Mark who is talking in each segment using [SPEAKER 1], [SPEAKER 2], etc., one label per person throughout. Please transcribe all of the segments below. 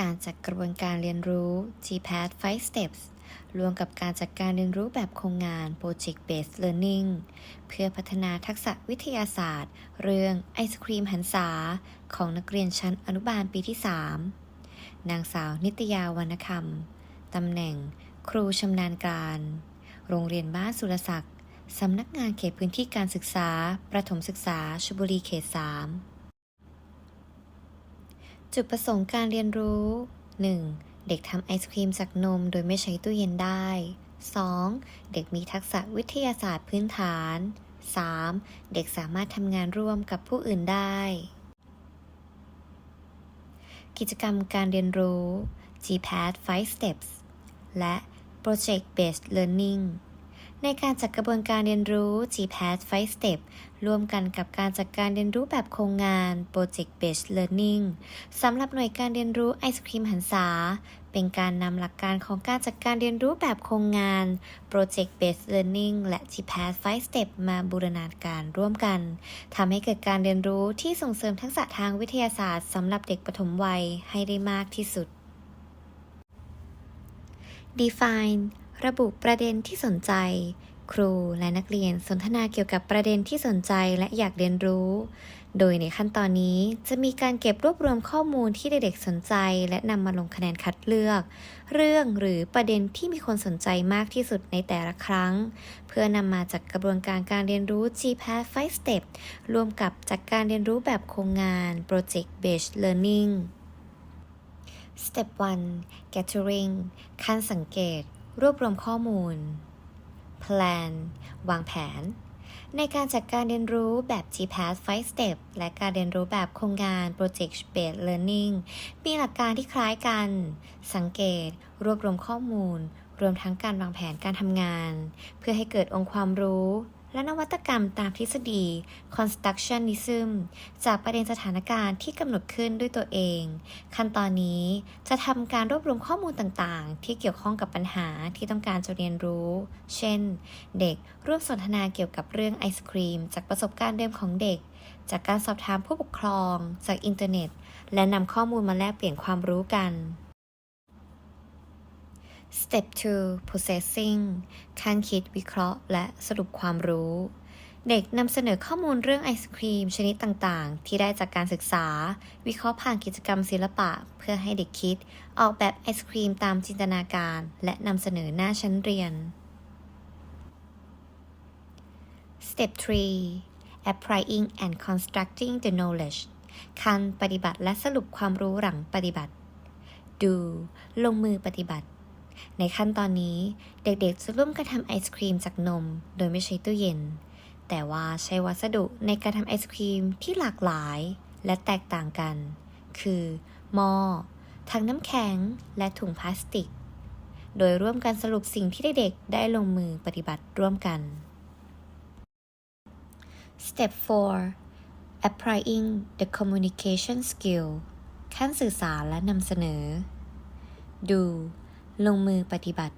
[SPEAKER 1] การจัดกระบวนการเรียนรู้ GPAT 5 Steps รวมกับการจัดการเรียนรู้แบบโครงงาน Project Based Learning เพื่อพัฒนาทักษะวิทยาศาสตร์ เรื่องไอศครีมหันษาของนักเรียนชั้นอนุบาลปีที่ 3 นางสาวนิตยาวรรณคำ ตำแหน่ง ครูชำนาญการ โรงเรียนบ้านสุรศักดิ์สำนักงานเขตพื้นที่การศึกษา ประถมศึกษาชลบุรีเขต 3 จุดประสงค์การเรียนรู้ 1. เด็กทำไอศครีมจากนมโดยไม่ใช้ตู้เย็นได้ 2. เด็กมีทักษะวิทยาศาสตร์พื้นฐาน 3. เด็กสามารถทำงานร่วมกับผู้อื่นได้ กิจกรรมการเรียนรู้ GPAT 5 Steps และ Project Based Learning ในการจัดกระบวนการเรียนรู้ GPAT 5 Step ร่วมกันกับการจัดการเรียนรู้แบบโครงงาน Project Based Learning สำหรับหน่วยการเรียนรู้ไอศครีมหันษาเป็นการนำหลักการของการจัดการเรียนรู้แบบโครงงาน Project Based Learning และ GPAT 5 Step มาบูรณาการร่วมกันทำให้เกิดการเรียนรู้ที่ส่งเสริมทักษะทางวิทยาศาสตร์สำหรับเด็กปฐมวัยให้ได้มากที่สุด Define ระบุประเด็นที่สนใจ ครูและนักเรียนสนทนาเกี่ยวกับประเด็นที่สนใจและอยากเรียนรู้ โดยในขั้นตอนนี้จะมีการเก็บรวบรวมข้อมูลที่เด็กๆสนใจ และนำมาลงคะแนนคัดเลือก เรื่องหรือประเด็นที่มีคนสนใจมากที่สุดในแต่ละครั้ง เพื่อนำมาจัดกระบวนการการเรียนรู้ GPATH 5 Step รวมกับจัดการเรียนรู้แบบโครงงาน Project Based Learning Step 1 Gathering ขั้นสังเกต รวบรวมข้อมูล Plan วางแผน ในการจัดการเรียนรู้แบบ GPAT 5 Step และการเรียนรู้แบบโครงงาน Project Based Learning มีหลักการที่คล้ายกัน สังเกต รวบรวมข้อมูล รวมทั้งการวางแผนการทำงาน เพื่อให้เกิดองค์ความรู้ และนวัตกรรมตามทฤษฎี Constructionism จากประเด็นสถานการณ์ที่กำหนดขึ้นด้วยตัวเอง ขั้นตอนนี้จะทำการรวบรวมข้อมูลต่างๆ ที่เกี่ยวข้องกับปัญหาที่ต้องการจะเรียนรู้ เช่น เด็กร่วมสนทนาเกี่ยวกับเรื่องไอศครีม จากประสบการณ์เดิมของเด็ก จากการสอบถามผู้ปกครอง จากอินเทอร์เน็ต และนำข้อมูลมาแลกเปลี่ยนความรู้กัน Step 2 processing ขั้นคิดวิเคราะห์ และสรุปความรู้ เด็กนำเสนอข้อมูลเรื่องไอศครีมชนิดต่างๆ ที่ได้จากการศึกษา วิเคราะห์ผ่านกิจกรรมศิลปะ เพื่อให้เด็กคิด ออกแบบไอศครีมตามจินตนาการ และนำเสนอหน้าชั้นเรียน Step 3 applying and constructing the knowledge ขั้นปฏิบัติและสรุปความรู้หลังปฏิบัติ do ลงมือปฏิบัติ ในขั้นตอนนี้เด็กๆ จะร่วมกันทำไอศครีมจากนม โดยไม่ใช้ตู้เย็น แต่ว่าใช้วัสดุในการทำไอศครีมที่หลากหลายและแตกต่างกัน คือหม้อถังน้ำแข็ง และถุงพลาสติก โดยร่วมกันสรุปสิ่งที่เด็กๆ ได้ลงมือปฏิบัติร่วมกัน Step 4 applying the communication skill ขั้นสื่อสารและนำเสนอ do ลงมือปฏิบัติ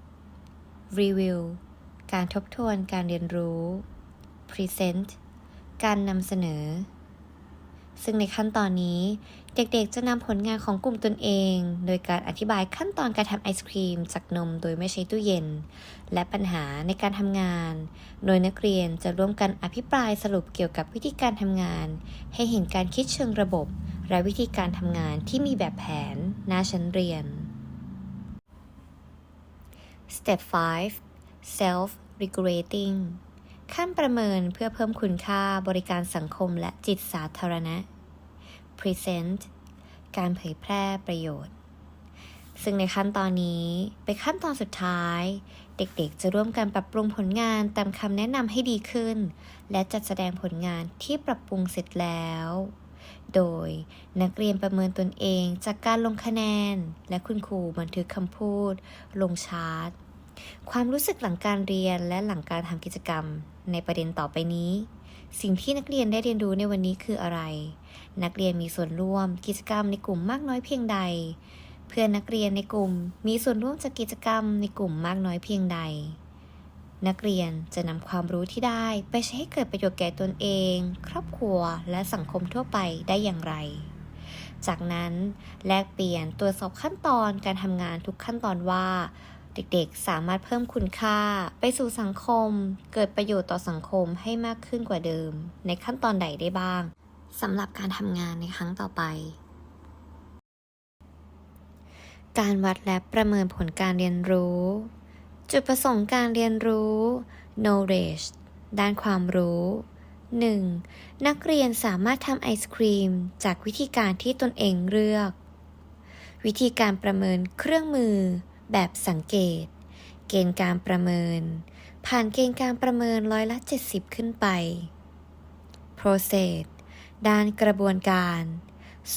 [SPEAKER 1] review การทบทวนการเรียนรู้ present การนำเสนอ ซึ่งในขั้นตอนนี้เด็กๆจะนำผลงานของกลุ่มตนเอง โดยการอธิบายขั้นตอนการทำไอศครีม จากนมโดยไม่ใช้ตู้เย็น และปัญหาในการทำงาน โดยนักเรียนจะร่วมกันอภิปรายสรุปเกี่ยวกับวิธีการทำงาน ให้เห็นการคิดเชิงระบบ และวิธีการทำงานที่มีแบบแผนหน้าชั้นเรียน Step 5 Self Regulating ขั้นประเมินเพื่อเพิ่มคุณค่าบริการสังคมและจิตสาธารณะ Present การเผยแพร่ประโยชน์ ซึ่งในขั้นตอนนี้ เป็นขั้นตอนสุดท้าย เด็กๆ จะร่วมกันปรับปรุงผลงานตามคำแนะนำให้ดีขึ้น และจัดแสดงผลงานที่ปรับปรุงเสร็จแล้ว โดยนักเรียนประเมินตนเองจากการลงคะแนน และคุณครูบันทึกคำพูด ลงชาร์ต ความรู้สึกหลังการเรียนและหลังการทำกิจกรรม ในประเด็นต่อไปนี้ สิ่งที่นักเรียนได้เรียนรู้ในวันนี้คืออะไร นักเรียนมีส่วนร่วม กิจกรรมในกลุ่มมากน้อยเพียงใด เพื่อนนักเรียนในกลุ่ม มีส่วนร่วมจากกิจกรรมในกลุ่มมากน้อยเพียงใด นักเรียนจะนำความรู้ที่ได้ไปใช้ให้เกิดประโยชน์แก่ตนเอง ครอบครัว และสังคมทั่วไปได้อย่างไรจากนั้นแลกเปลี่ยนตรวจสอบขั้นตอนการทำงานทุกขั้นตอนว่า เด็กๆ สามารถเพิ่มคุณค่า ไปสู่สังคม เกิดประโยชน์ต่อสังคมให้มากขึ้นกว่าเดิม ในขั้นตอนใดได้บ้างสำหรับการทำงานในครั้งต่อไป การวัดและประเมินผลการเรียนรู้ จุดประสงค์การเรียนรู้ knowledge ด้านความรู้ 1. นักเรียนสามารถทำไอศครีม จากวิธีการที่ตนเองเลือก วิธีการประเมินเครื่องมือ แบบสังเกต เกณฑ์การประเมิน ผ่านเกณฑ์การประเมินร้อยละ 70 ขึ้นไป process ด้านกระบวนการ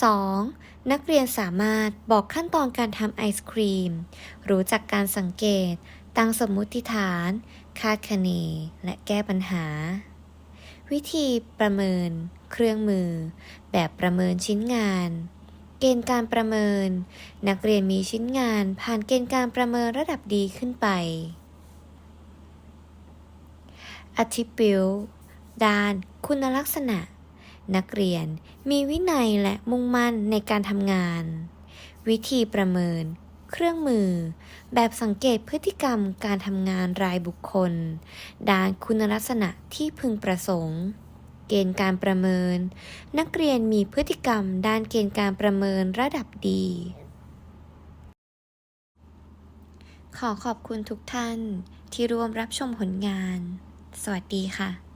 [SPEAKER 1] 2. นักเรียนสามารถบอกขั้นตอนการทำไอศครีม รู้จักการสังเกต ตั้งสมมุติฐาน คาดคะเน และแก้ปัญหา วิธีประเมิน เครื่องมือ แบบประเมินชิ้นงาน เกณฑ์การประเมิน นักเรียนมีชิ้นงานผ่านเกณฑ์การประเมินระดับดีขึ้นไป attribute ด้าน คุณลักษณะ นักเรียนมีวินัยและมุ่งมั่นในการทำงาน วิธีประเมิน เครื่องมือ แบบสังเกตพฤติกรรมการทำงานรายบุคคล ด้านคุณลักษณะที่พึงประสงค์ เกณฑ์การประเมิน นักเรียนมีพฤติกรรมด้านเกณฑ์การประเมินระดับดี ขอขอบคุณทุกท่านที่ร่วมรับชมผลงาน สวัสดีค่ะ